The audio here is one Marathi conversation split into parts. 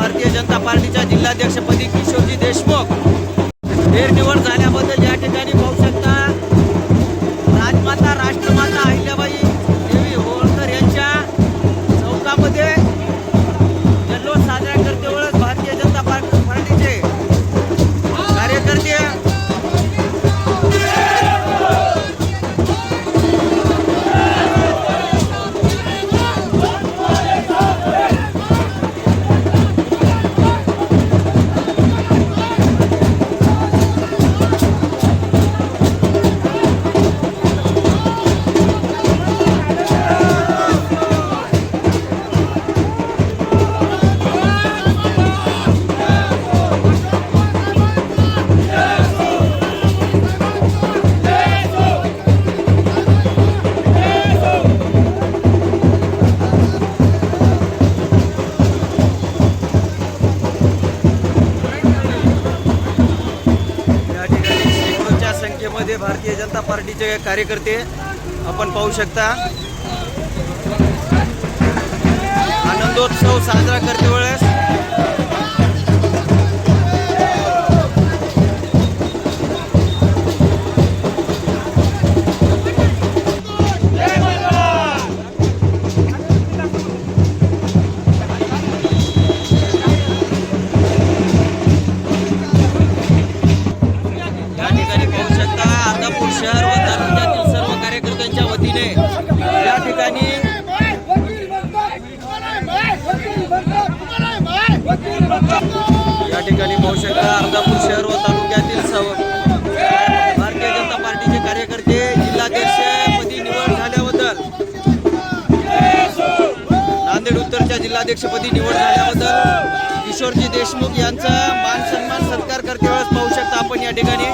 भारतीय जनता पार्टीच्या जिल्हाध्यक्षपदी किशोरजी देशमुख. फेरनिवड झाल्या भारतीय जनता पार्टीचे कार्यकर्ते आपण पाहू शकता. आनंदोत्सव साजरा करते वेळेस. उत्तरच्या जिल्हाध्यक्षपदी निवड झाल्याबद्दल किशोरजी देशमुख यांचा मान सन्मान सत्कार करते वेळेस पाहू शकता आपण या ठिकाणी.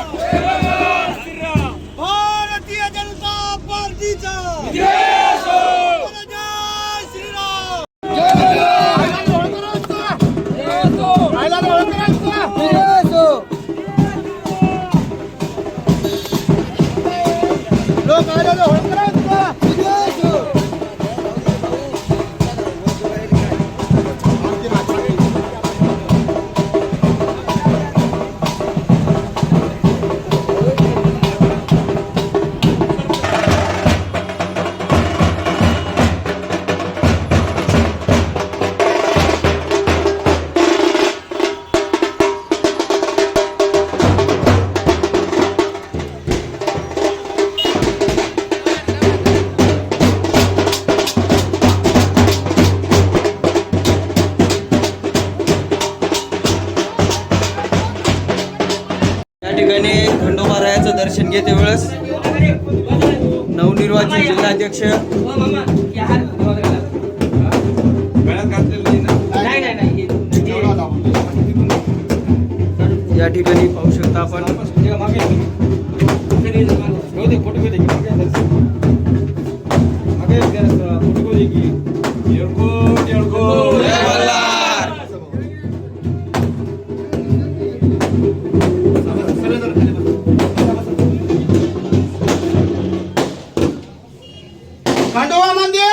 भारतीय जनता पार्टीचा. जय श्रीराम. या ठिकाणी खंडोबा खंडोबारायाचं दर्शन घेते वेळेस. नवनिर्वाचित जिल्हाध्यक्ष. या ठिकाणी पाहू शकता आपण. મંડોવા મંદિર